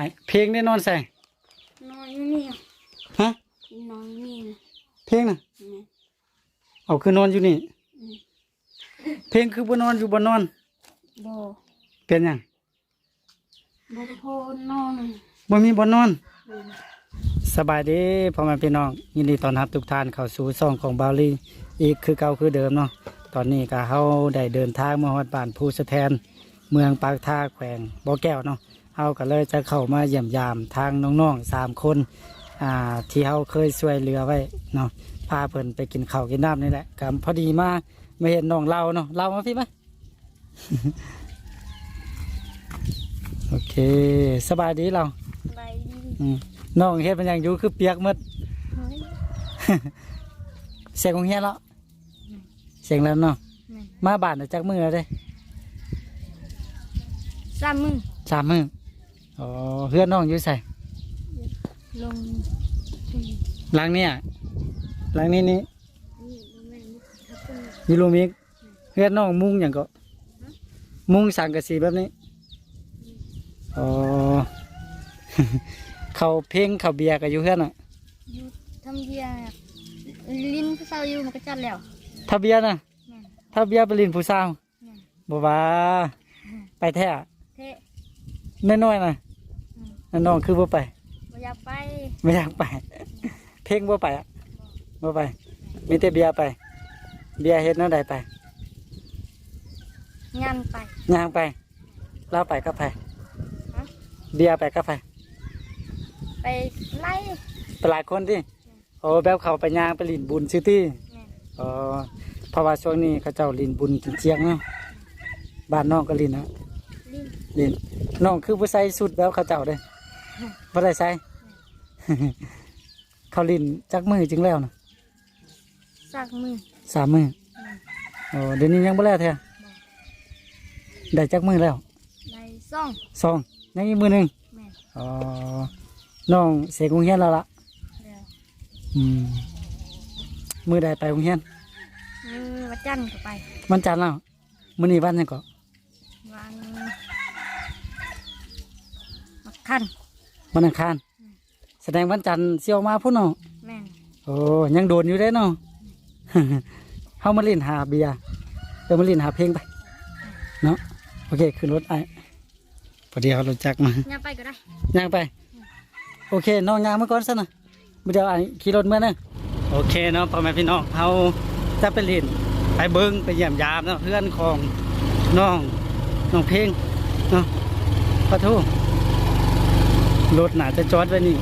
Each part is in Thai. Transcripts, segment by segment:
อ้เพลงได้นอนใส่นอนอยู่นี่ฮะนอนอยู่นี่นะเพลงน่ะ แม่เอาคือนอนอยู่นี่ เพลงคือบ่นอนอยู่บ่นอน บ่เป็นหยังบ่พอนอนบ่มีบ่นอน สบายดีพ่อแม่พี่น้อง ยินดีต้อนรับทุกท่านเข้าสู่ช่องของบาลีอีกคือเก่าคือเดิมเนาะตอนนี้ก็เฮาได้เดินทางมาฮอดบ้านภูสะแทน เมืองปากท่าแขวงบ่อแก้วเนาะ เฮาก็เลยจะเข้ามาเยี่ยมยามทางน้องๆสามคนอ่าที่เฮาเคยช่วยเหลือไว้เนาะพาเพิ่นไปกินข้าวกินน้ำนี่แหละก็พอดีมาไม่เห็นน้องเราเนาะเรามาพี่ไหมโอเคสบายดีเราสบายดีอืมน้องเฮ็ดเป็นอย่างอยู่คือเปียกหมดเฮ้ยเสียงของเฮียแล้วเสียงแล้วเนาะแม่มาบ้านน่ะจักมือแล้วเด้สามมือสามมือ อ๋อเพื่อนน้องอยู่ใส่ลงที่หลังเนี่ยหลังนี้นี่นี่บ่แม่นถ้าเป็นอยู่รูมิกเพื่อนน้องมุงอย่างก็มุงสังกะสีแบบนี้อ๋อ เขาเพลงเขาเบียร์กับอยู่เพื่อนอะอยู่ทำเบียร์ลิ้นผู้สาวอยู่มันก็จัดแล้วถ้าเบียร์น่ะแม่นถ้าเบียร์ไปลินผู้สาวแม่นบ่ว่าไปแท้อะเทะน้อยๆน่ะอืม แล้วน้องคือบ่ไปบ่อยากไปไม่อยากไป เพลงบ่ไปอะบ่ไปมีแต่เบียร์ไป เบียร์เฮ็ดแนั่นใดไปงานไป ย่างไปเล่าไปกับไปฮะ เบียร์ไปกับไปไปไล่ไปหลายคนที่โอ้แบบเขาไปย่างไปลินบุญซิตี้แม่นอ๋อเพราะว่าช่วงนี้เขาเจ้าลินบุญกินเจียงเนาะบ้านน้องก็ลินนะลิ้นลินน้องคือผู้ใส่สุดแบบเขาเจ้าเด้ บ่ได้ใส่ เขาลินจักมือจึงแล้วนะสักมือสามมือแม่นโอ้เดี๋ยวนี้ยังบ่แล้วแท้ได้จักมือแล้วในซ่อง สองยังอีกมือหนึ่งแม่นอ๋อน้องเสียกรุงเฮียนแล้วล่ะแล้วอืมมือใดไปกรุงเฮียนมือวันจันทร์ก็ไปวันจันทร์แล้วมื้อนี้วันหยังก็วันมักคัน วันอังคารแสดงวันจันทร์สิออกมาพุ่นเนาะแม่นโอ้ยังโดนอยู่เด้เนาะ เฮามาเล่นหาเบียร์เออมาเล่นหาเพลงไป เนาะโอเคขึ้นรถไอ้พอดีเขารถจักรมาย่างไปก็ได้ย่างไป โอเคน้องย่างมาก่อนซะนะเดี๋ยวไอ้ขี่รถเมื่อนะโอเคเนาะพ่อแม่พี่น้องเขาจะไปเล่นไปเบิ้งไปเยี่ยมยามเนาะเพื่อนของน้องน้องเพลงเนาะขอโทษ รถหนาจะจอดไว้นี่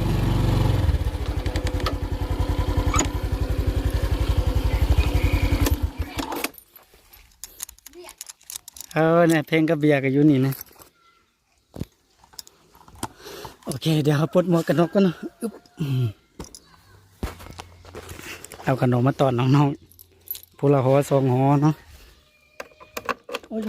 เออเนี่ยเพลงกับเบียร์ก็อยู่นี่นะโอเค เดี๋ยวเขาปลดหมวกกันน็อกกันเนะอึ๊บอืมเอาขนมมาตอนน้องๆผู้ละหัวสองหัวเนาะโอ้ย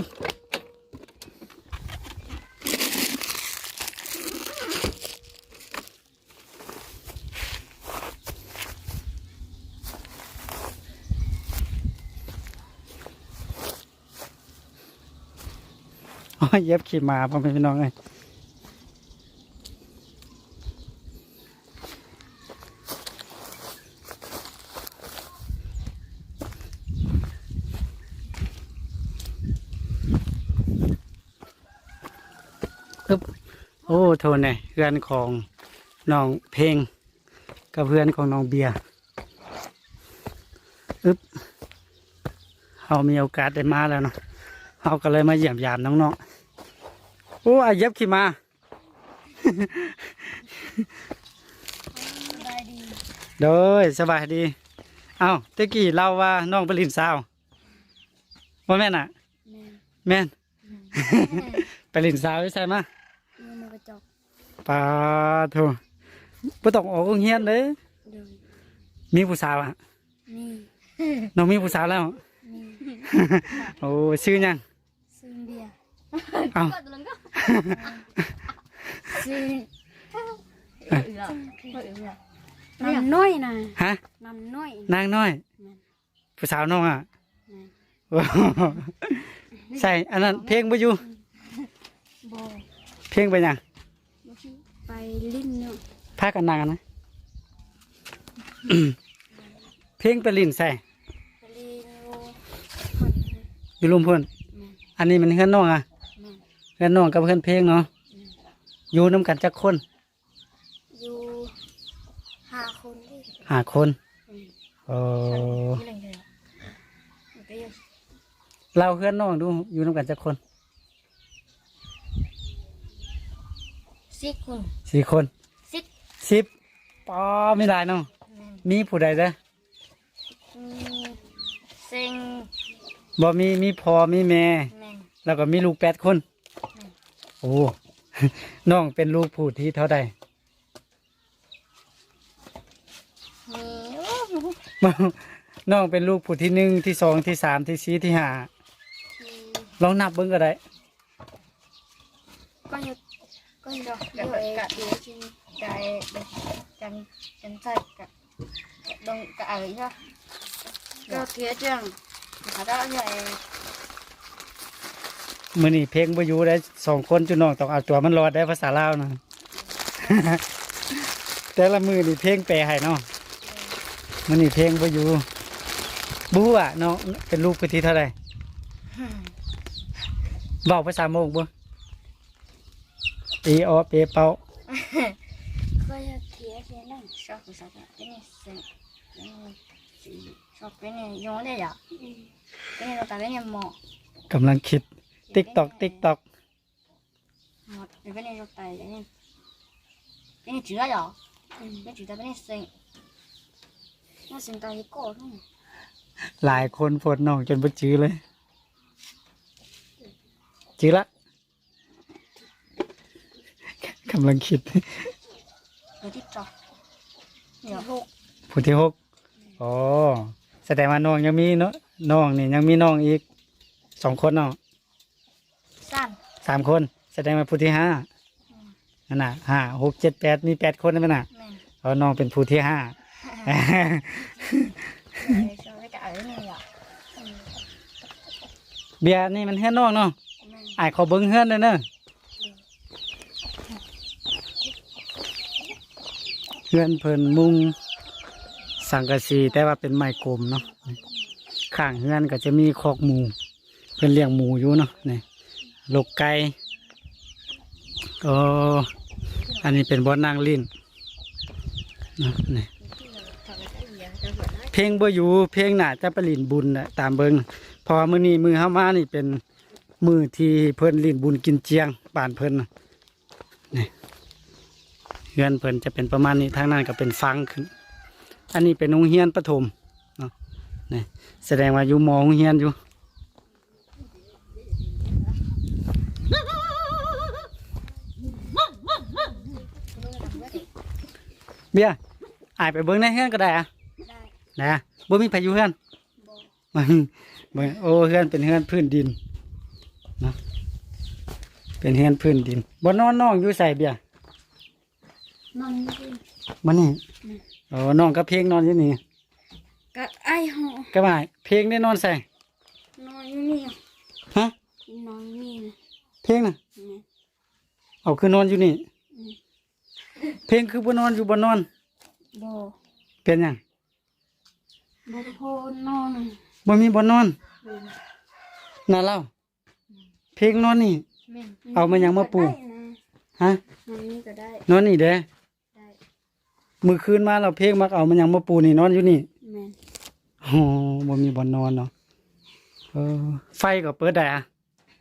เย็บขี่มาพ่อแม่พี่น้องเลยอึบโอ้โทนเนี่ยเพื่อนของน้องเพลงกับเพื่อนของน้องเบียร์อึ๊บเขามีโอกาสได้มาแล้วเนาะเขาก็เลยมาเยี่ยมยามน้องๆ โอ้อาเย็บขี่มาสบายดีโดยสบายดี เอ้าตะกี้เล่าว่าน้องไปลินสาวว่าแม่นอะแม่นแม่น ไปลินสาวใช่ไหมะมือมือกระจกปาโถบ่ต้องออกโรงเรียนเลยเดินมีผู้สาวอะนี่น้องมีผู้สาวแล้วนี่โอ้ชื่อหยังซื้อเบียร์ เอ้าซื้อน้ำน้อยนะฮะน้ำน้อยนางน้อยแม่นผู้สาวน้องอะแม่นโอ้ใช่อันนั้นเพลงไปอยู่บ่เพลงไปหยังบ่ชื่อไปลิ้นเนาะพากันนางกันนะเพลงไปลินใส่ไปลิ้นอยู่อยู่รุมเพื่อนแม่นอันนี้มันเฮือนน้องอะแม่น เฮือนน้องกับเฮือนเพลงเนาะอยู่น้ำกันจักคนอยู่ห้าคนที่หาคนอืมเออที่ไหนเลยไปอยู่เราเฮือนน้องดูอยู่น้ำกันจักคนสิบคนสี่คนสิบสิบปอไม่ได้เนาะแม่นมีผู้ใดเด้อมีเซ็งบ่มีมีพ่อมีแม่แม่นแล้วก็มีลูกแปดคน โอ้น้องเป็นลูกผู้ที่เท่าใดมีโอ้โหน้องเป็นลูกผู้ที่หนึ่งที่สองที่สามที่สี่ที่ห้ามีลองนับเบิ่งก็ได้ก็อยู่ก็อยู่อยู่เอกเดียวที่ใจจันจันใจกับดงกับอะไรใช่ก็เทียจังเขาได้ใหญ่ มื้อนี้เพลงบ่อยู่ได้สองคนจุน้องต้องเอาตัวมันรอดได้ภาษาลาวนะแต่ละมือนี่เพลงแปลให้เนาะมื้อนี้เพลงบ่อยู่บูอะเนาะเป็นลูกผู้ที่เท่าใดเว้าภาษาโมงบ่ปีออเปเป่าก็จะเทียเทียนั่งชอบภาษาเป็นเซ็งชอบเป็นยงเลยอะเป็นเราแต่เป็นหมอกำลังคิด TikTok TikTok หมดเป็นเราแต่เป็นเป็นจืดอะเป็นจืดแต่เป็นเซ็งน่าเซ็งตายก็รู้หลายคนโพดน้องจนบ่จื้อเลย จื้อละกำลังคิดเดี๋ยวที่จอเดี๋ยวหกผู้ที่หกอ๋อแสดงว่าน้องยังมีเนาะน้องนี่ยังมีน้องอีกสองคนเนาะ สั้นสามคน แสดงว่าผู้ที่ห้านั่นน่ะห้าหกเจ็ดแปดมีแปดคนนั่นน่ะแม่นอ๋อน้องเป็นผู้ที่ห้าชอบไปกับอะไรนี่อะเบียร์นี่มันเฮือนน้องเนาะแม่นอายเขาเบิ้งเฮือนเลยเนอะเฮือนเพิ่นมุงสังกะสีแต่ว่าเป็นไม้กลมเนาะข้างเฮือนก็จะมีคอกหมู เพิ่นเลี้ยงหมูอยู่เนาะนี่ ลูกไก่อ๋ออันนี้เป็นบ่อนางลิ้นเนาะนี่เพลงบ่อยู่ เพลงหน่ะจะไปลินบุญนะตามเบิงพอมือนี้มือเฮามานี่เป็นมือที่เพิ่นลินบุญกินเจียงบ้านเพิ่นนี่เฮือนเพิ่นจะเป็นประมาณนี้ทางนั้นก็เป็นฟังขึ้น อันนี้เป็นโรงเรียนประถมเนาะนี่แสดงว่าอยู่มโรงเรียนอยู่ บียร์อายไปเบิ่งในเฮือนก็ได้อะได้นะบ่มีพายุเฮือนบ่เบิ่งโอ้เฮือนเป็นเฮือนพื้นดินเนาะเป็นเฮือนพื้นดินบ่นอนน้องอยู่ใส่เบียร์นอนอยู่มานี่ โอ้น้องก็เพลงนอนอยู่นี่กับไอ้หอก็ว่าเพลงได้นอนใส่นอนอยู่นี่ฮะนอนนี่นะเพลงน่ะแม่นเอาคือนอนอยู่นี่ เพลงคือบ่นอนอยู่บ่นอน บ่เป็นหยังบ่พอนอนบ่มีบ่นอนแม่นน่าเล่าเพลงนอนนี่ แม่นเอามายังมาปลูกได้นะฮะนอนนี่ก็ได้นอนนี่เด้ได้มื้อคืนมาเราเพลงมักเอามันยังมาปูนี่นอนอยู่นี่แม่นโอ้บ่มีบ่อนนอนเนาะเออไฟก็เปิดได้อะ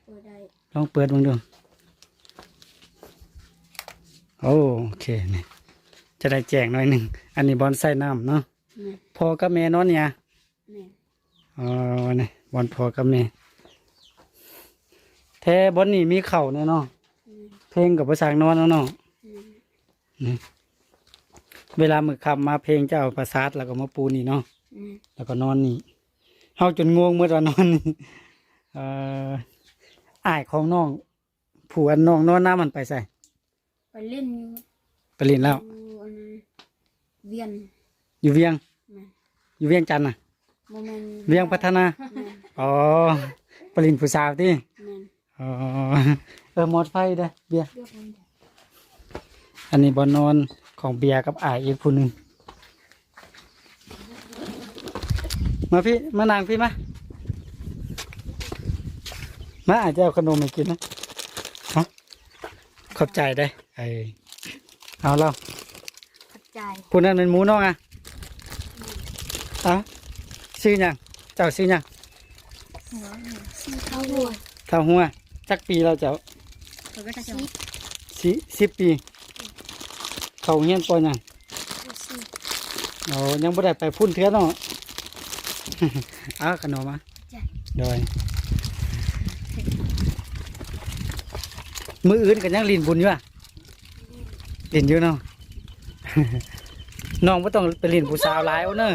เปิดได้ลองเปิดเบิ่งดู โอ้โอเคนี่จะได้แจกหน่อยหนึ่ง อันนี้บอนใส่น้ำเนาะแม่นพอกับแม่นอนเนี่ยแม่นอ๋อนี่บอนพอกับแม่แท้บอนนี่มีเข่าแน่เนาะแม่นเพลงกับภาษานอนแล้วเนาะแม่นเวลามือขับมาเพลงจะเอาประสาทแล้วก็มาปูนี่เนาะแม่นแล้วก็นอนนี่เฮาจนงงเมื่อตอนนอนนี่เอ่ออ้ายของน้อง ผู้อันน้องนอนน้ำมันไปใส่ไป เล่นอยู่ไปเรียนแล้ว อยู่อันนั้นเวียนอยู่เวียง แม่นอยู่เวียงจันทน์น่ะบ่แม่นเวียงพัฒนา แม่นอ๋อไปเรียนผู้สาวที่แม่นอ๋อ เออหมดไฟเด้อเบียร์ เรียกมันอันนี้บอนนอนของเบียร์กับอายอีกผู้หนึ่งมาพี่ มานางพี่มามาอาจจะเอาขนมมากินนะฮะขอบใจได้ ไออเอาเราขอบใจผู้นั้นเป็นหมูน้องอะเอาซื้อหยังเจ้าซื้อหยังสีเท้าหัวเท่าหัวจักปีเราจะเขาก็จะสีสิสิบปี เขาเฮียนปอหยังสีโอ้ยังบ่ได้ไปพุ่นเทือนเนาะเอาขนมมาโดยมืออื่นกันยังลินบุญอยู่อะ ลินอยู่เนาะ น้องบ่ต้องไปลินผู้สาวหลายเอาเนอะ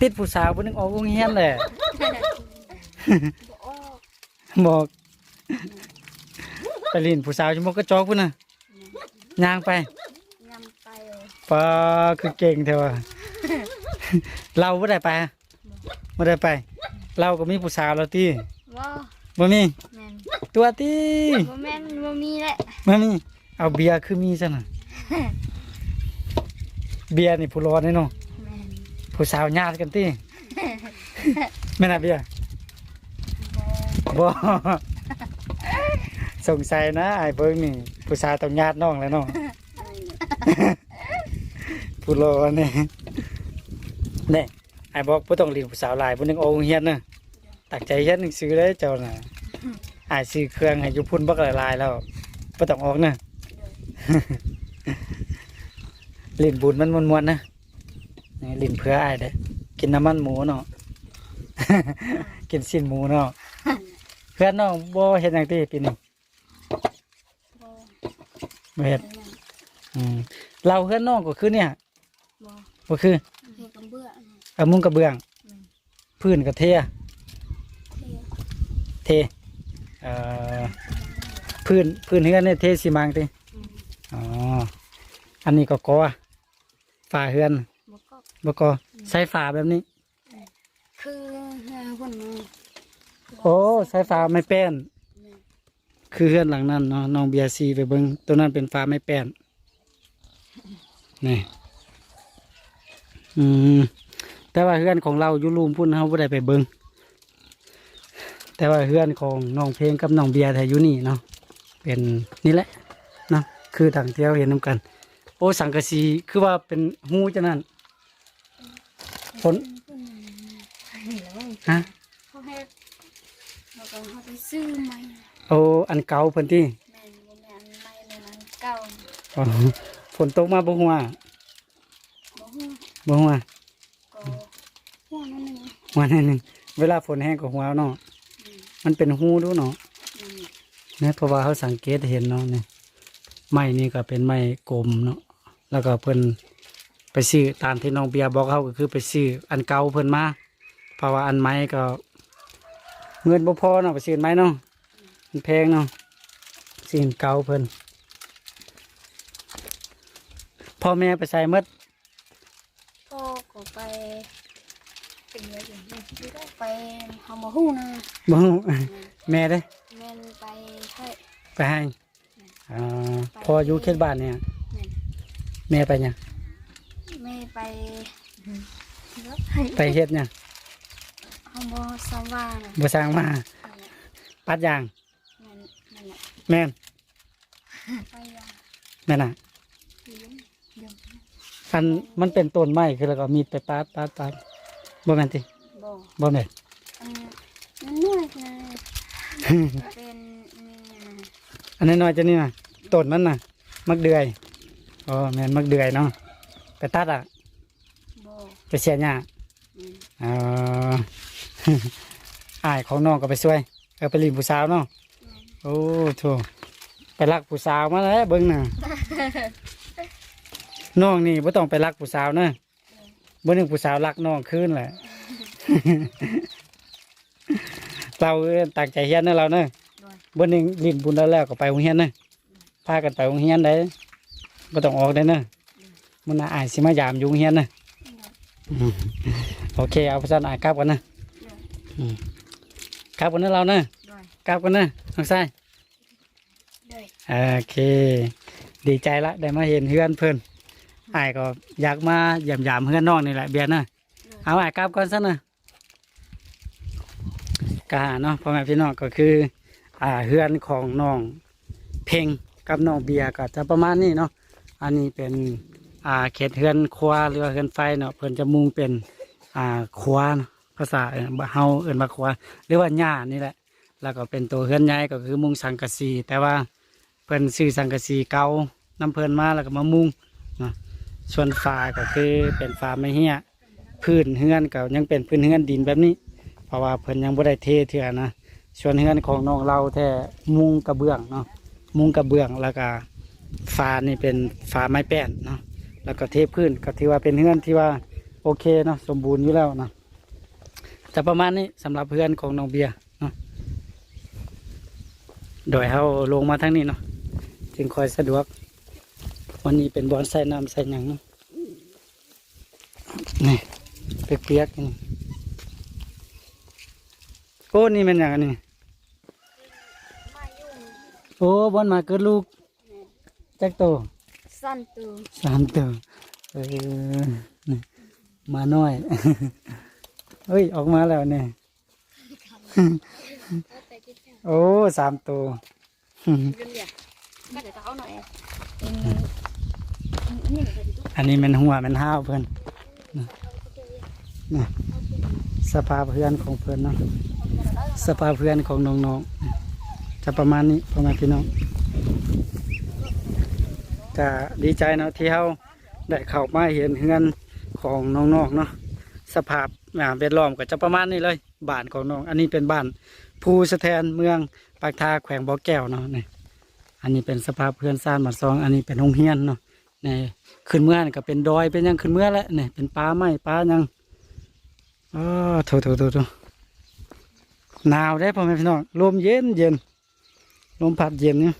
ติดผู้สาวผู้หนึงออกโรงเรียนแหละ บอกไปลินผู้สาวชั่วโมงก็จอกพุ่นน่ะย่างไปยำไปเลยป้าคือเก่งเถอะว่ะเราไม่ได้ไปอะไม่ได้ไป เราก็มีผู้สาวเราตีว้าบ่มีแมนตัวตีบ่แมนบ่มีแหละ บ่มี เอาเบียร์คือมีซะน่ะเบียร์นี่ผู้รอนี่เนาะแมนผู้สาวญาติกันตีแม่น่ะเบียร์บ่บ่สงสัยนะไอ้เบิ่งนี่ผู้สาวต้องญาติน้องแล้วเนาะ ผู้รอนี่นี่ไอ้บอกบ่ต้องเรียนผู้สาวหลายผู้หนึงโอาโรงเรียนเนาะตั้งใจเรียนหนังสือเลยเจ้าน่ะอ้ายซื้อเครื่องให้อยู่พุ่นบักหลายๆแล้วบ่ต้องออกเนาะเล่นบุญมันมวนๆนะนี่เล่นเพื่ออ้ายเด้อกินน้ำมันหมูเนาะ กินสิ้นหมูเนาะ เพื่อนน้องบ่เฮ็ดหยังติปีนี้บ่บ่เฮ็ดอืมเราเพื่อนน้องก็คือเนี่ยบ่บ่คือเฮ็ดกับเบื่อนะเอามุ้งกระเบื้องอืมพื้นกระเทอะเที่ยวเท เอ่อ พื้นพื้นเฮือนเนี่ยเทสีมังติอืมอ๋อ อันนี้ก็กอฝาเฮือนบ่ก็บ่กอใช้ฝาแบบนี้ คือเฮือพุ่นมาโอ้ใช้ฝาไม้แป้นแม่นคือเฮือนหลังนั้นเนาะน้องเบียร์ซีไปเบิ่งตัวนั้นเป็นฝาไม้แป้นนี่อืมแต่ว่าเฮือนของเราอยู่รูมพุ่นเฮาบ่ได้ไปเบิ่งแต่ว่าเฮือนของน้องเพลงกับน้องเบียร์แท้อยู่นี่เนาะเป็นนี่แหละเนาะคือทางเที่ยวเห็นนํกันโอ้สังกะสีคือว่าเป็นหูจังนั้นฝนเห็นแล้วฮะเขาเฮ็ดแล้วก็เขาไปซื้อใหม่โอ้อันเก่าเพิ่นที่แม่นบ่แม่นใหม่เลยนั้นเก่าอ๋อฝนตกมาบ่ฮู้ว่าบ่ฮู้บ่ฮู้ว่าก็ฮู้นั่นนึงวันนั้นหนึงเวลาฝนแห้งก็หัวเนาะอืมมันเป็นหูดูเนาะอืมนะเพราะว่าเขาสังเกตเห็นเนาะเนี่ยไม้นี่ก็เป็นไม้กลมเนาะ แล้วก็เพิ่นไปซื้อตามที่น้องเบียร์บอกเขาก็คือไปซื้ออันเก่าเพิ่นมาเพราะว่าอันไม้ก็เงินบ่พอเนาะไปซื้ออันไม้เนาะมันแพงเนาะซื้ออันเก่าเพิ่นพ่อแม่ไปใส่หมดพ่อก็ไปเป็นเยอะอยู่นี่ก็ไปเฮาบ่ฮู้นะบ่ฮู้แม่เด้แม่นไปให้ไปให้อ่าพออยู่เขตบ้านเนี่ย แม่นแม่ไปเนี่ยงแม่ไปให้ไปเฮ็ดเนี่ยงเฮาบ่สว่างนะบ่สร้างมานั่นแหละปัดยางแม่นนั่นแหละแม่นไปยาแม่นน่ะเลี้ยงเดี๋ยวอันมันเป็นต้นไม้คือแล้วก็มีดไปปาดปาดปาดบ่แม่นติบ่บ่แม่น อันนั้นน้อยนะเป็นนี่นะอันน้อยๆจะนี่น่ะต้นมันน่ะ มักเดือย อ๋อแม่นมักเดือยเนาะไปตัดอะบ่ไปเสียหญ้าอืมอ๋ออ้ายของน้องก็ไปช่วยเออไปลินผู้สาวเนาะโอ้โถไปรักผู้สาวมาแล้วเบิ่งน่ะ น้องนี่บ่ต้องไปรักผู้สาวเนอะบ่นึงผู้สาวรักน้องคืนแหละ เราเอิ้นตั้งใจเฮียนเนอะเราเนอะด้วยบ่นึงลิ้นบุญแล้วแล้วก็ไปโรงเรียนเนอะพากันไปโรงเรียนได้ บ่ต้องออกได้เนอะมันน่าอายสิมายามอยู่โรงเรียนเนอะอืมโอเคเอาภาษาอายกลับกันนะอืมกลับกันเนอะเราเนอะด้วยกลับกันเนอะน้องชายด้วยโอเค ดีใจละได้มาเห็นเพื่อนเพิ่นอ้ายก็อยากมาเยี่ยมยามเพื่อนน้องนี่แหละเบียร์นะเอาอ้ายกลับก่อนซะนะกาเนาะพ่อแม่พี่น้องก็คือ อ่าเพื่อนของน้อง เพลงกับน้องเบียร์ก็จะประมาณนี้เนาะ อันนี้เป็นอ่าเขตเฮือนครัวหรือว่าเฮือนไฟเนาะเพิ่นจะมุงเป็นอ่าครัวาภาษาเฮาเอิ้นว่าครัวหรือว่าหญ้านี่แหละ แล้วก็เป็นตัวเฮือนใหญ่ก็คือมุงสังกะสี แต่ว่าเพิ่นซื้อสังกะสีเก่าน้ำเพิ่นมาแล้วก็มามุงเนาะส่วนฝาก็คือเป็นฝาไม้เหี้ยพื้นเฮือนก็ยังเป็นพื้นเฮือนดินแบบนี้ เพราะว่าเพิ่นยังบ่ได้เทเทื่อนะส่วนเฮือนของน้องเราแท้มุงกระเบื้องเนาะมุงกระเบื้องแล้วก็ ฝานี่เป็นฝาไม้แป้นเนาะแล้วก็เทพื้นก็ถือว่าเป็นเฮือนที่ว่าโอเคเนาะสมบูรณ์อยู่แล้วเนาะจะประมาณนี้สำหรับเพื่อนของน้องเบียร์เนาะโดยเขาลงมาทั้งนี้เนาะจึงคอยสะดวก วันนี้เป็นบอนใส่น้ำใส่หยังเนาะนี่เปียกๆนี่โอ้นี่เป็นอย่างอันนี้มายุ่งโอ้บอนมาเกิดลูก จักโตสั้นตูสามตัวเออนี่มาน้อยเฮ้ยออกมาแล้วเนี่ยแต่คิดแค่โอ้สามตัวเรื่องเดียวก็เดี๋ยวจะเอาหน่อยเป็นนี่เหมือนกันทุกอันนี้มันหัวมันห้าวเพื่อนนะนะสภาพเพื่อนของเพื่อนเนาะสภาพเพื่อนของน้องๆจะประมาณนี้ประมาณพี่น้อง จะดีใจเนาะที่เขาได้เข้ามาเห็นเฮือนของน้องๆเนาะสภาพอ่าเวดล้อมก็จะประมาณนี้เลยบ้านของน้อง อันนี้เป็นบ้านภูสะแทนเมืองปากทาแขวงบ่อแก้วเนาะนี่อันนี้เป็นสภาพเพื่อนซ่านมาซอง อันนี้เป็นโรงเรียนเนาะนี่ขึ้นเมื่อนี่ก็เป็นดอยเป็นยังขึ้นเมื่อแล้วนี่เป็นป่าไม้ป่ายังอ๋อโถโถโถโถหนาวได้พ่อแม่พี่น้องลมเย็นเย็นลมพัดเย็นเนี่ย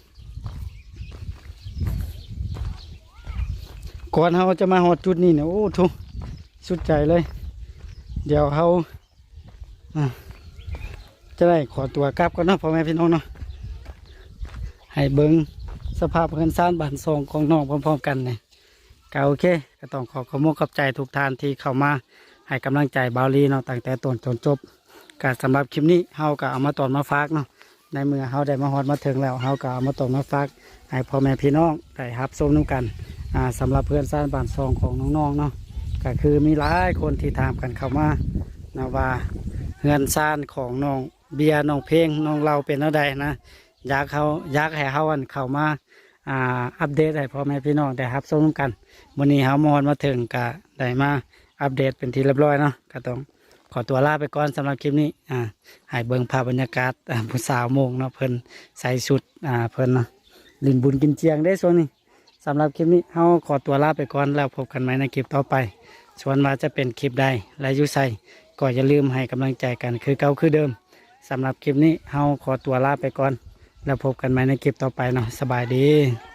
ก่อนเราจะมาหอดจุดนี้เนี่ยโอ้ทุกสุดใจเลย เดี๋ยวเขาจะได้ขอตัวกลับก่อนเนาะพ่อแม่พี่น้องเนาะให้เบิงสภาพเพื่อนซ่านบ้านทรงของน้องพร้อมๆกันเนี่ยก็โอเคก็ต้องขอขอบคุณขอบใจทุกท่านที่เข้ามาให้กำลังใจบาลีเนาะตั้งแต่ต้นจนจบก็สำหรับคลิปนี้เฮาก็เอามาตอนมาฝากเนาะในเมื่อเฮาได้มาฮอดมาถึงแล้วเฮาก็เอามาตอนมาฝากให้พ่อแม่พี่น้องได้รับชมน้กัน สำหรับเพื่อนซ่านบ้านทรงของน้องๆเนาะก็คือมีหลายคนที่ถามกันเข้ามานะว่าเฮือนซ่านของน้องเบียร์น้องเพลงน้องเราเป็นเท่าใดนะอยากเขาอยากให้เขาอันเข้ามาอ่าอัปเดตให้พ่อแม่พี่น้องได้รับชมกันวันนี้เขามอนมาถึงก็ได้มาอัปเดตเป็นที่เรียบร้อยเนาะก็ต้องขอตัวลาไปก่อนสำหรับคลิปนี้อ่าให้เบิ่งภาพบรรยากาศผู้สาวโมงเนาะเพิ่นใส่ชุดอ่าเพิ่นเนาะลินบุญกินเจียงได้ส่วนนี้ สำหรับคลิปนี้เขาขอตัวลาไปก่อนแล้วพบกันใหม่ในคลิปต่อไปส่วนมาจะเป็นคลิปใดและยุไซก็อย่าลืมให้กำลังใจกันคือเก่าคือเดิมสำหรับคลิปนี้เขาขอตัวลาไปก่อน แล้วพบกันใหม่ในคลิปต่อไปเนาะสบายดี